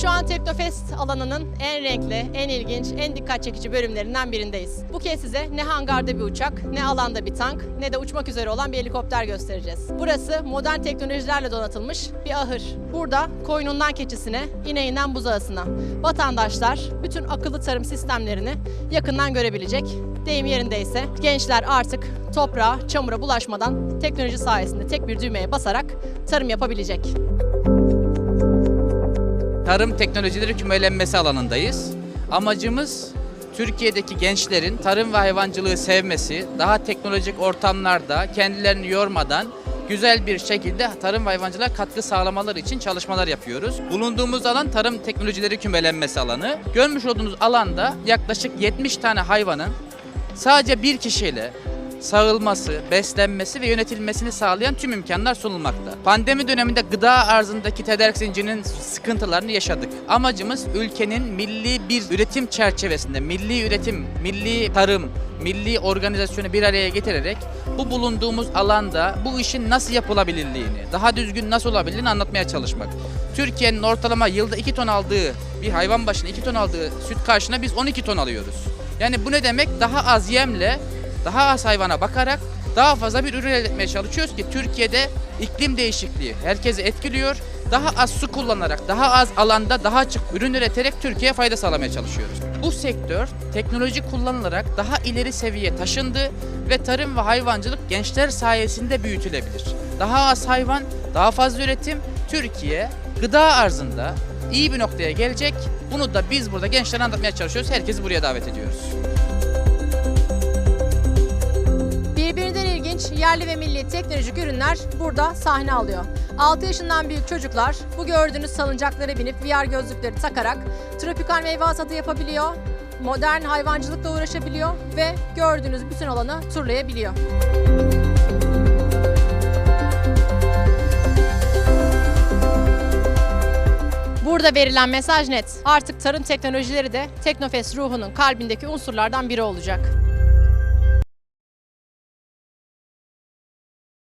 Şu an Teknofest alanının en renkli, en ilginç, en dikkat çekici bölümlerinden birindeyiz. Bu kez size ne hangarda bir uçak, ne alanda bir tank, ne de uçmak üzere olan bir helikopter göstereceğiz. Burası modern teknolojilerle donatılmış bir ahır. Burada koyunundan keçisine, ineğinden buzağısına vatandaşlar bütün akıllı tarım sistemlerini yakından görebilecek. Deyim yerindeyse gençler artık toprağa, çamura bulaşmadan teknoloji sayesinde tek bir düğmeye basarak tarım yapabilecek. Tarım teknolojileri kümelenmesi alanındayız. Amacımız Türkiye'deki gençlerin tarım ve hayvancılığı sevmesi, daha teknolojik ortamlarda kendilerini yormadan güzel bir şekilde tarım ve hayvancılığa katkı sağlamaları için çalışmalar yapıyoruz. Bulunduğumuz alan tarım teknolojileri kümelenmesi alanı. Görmüş olduğunuz alanda yaklaşık 70 tane hayvanın sadece bir kişiyle sağılması, beslenmesi ve yönetilmesini sağlayan tüm imkanlar sunulmakta. Pandemi döneminde gıda arzındaki tedarik zincirinin sıkıntılarını yaşadık. Amacımız ülkenin milli bir üretim çerçevesinde, milli üretim, milli tarım, milli organizasyonu bir araya getirerek bu bulunduğumuz alanda bu işin nasıl yapılabilirliğini, daha düzgün nasıl olabilirliğini anlatmaya çalışmak. Türkiye'nin ortalama yılda 2 ton aldığı, bir hayvan başına 2 ton aldığı süt karşına biz 12 ton alıyoruz. Yani bu ne demek? Daha az yemle, daha az hayvana bakarak daha fazla bir ürün elde etmeye çalışıyoruz ki Türkiye'de iklim değişikliği herkesi etkiliyor. Daha az su kullanarak, daha az alanda daha açık ürün üreterek Türkiye'ye fayda sağlamaya çalışıyoruz. Bu sektör teknoloji kullanılarak daha ileri seviyeye taşındı ve tarım ve hayvancılık gençler sayesinde büyütülebilir. Daha az hayvan, daha fazla üretim, Türkiye gıda arzında iyi bir noktaya gelecek. Bunu da biz burada gençlere anlatmaya çalışıyoruz. Herkesi buraya davet ediyoruz. İlginç yerli ve milli teknolojik ürünler burada sahne alıyor. 6 yaşından büyük çocuklar bu gördüğünüz salıncaklara binip VR gözlükleri takarak tropikal meyve hasadı yapabiliyor, modern hayvancılıkla uğraşabiliyor ve gördüğünüz bütün alanı turlayabiliyor. Burada verilen mesaj net. Artık tarım teknolojileri de Teknofest ruhunun kalbindeki unsurlardan biri olacak.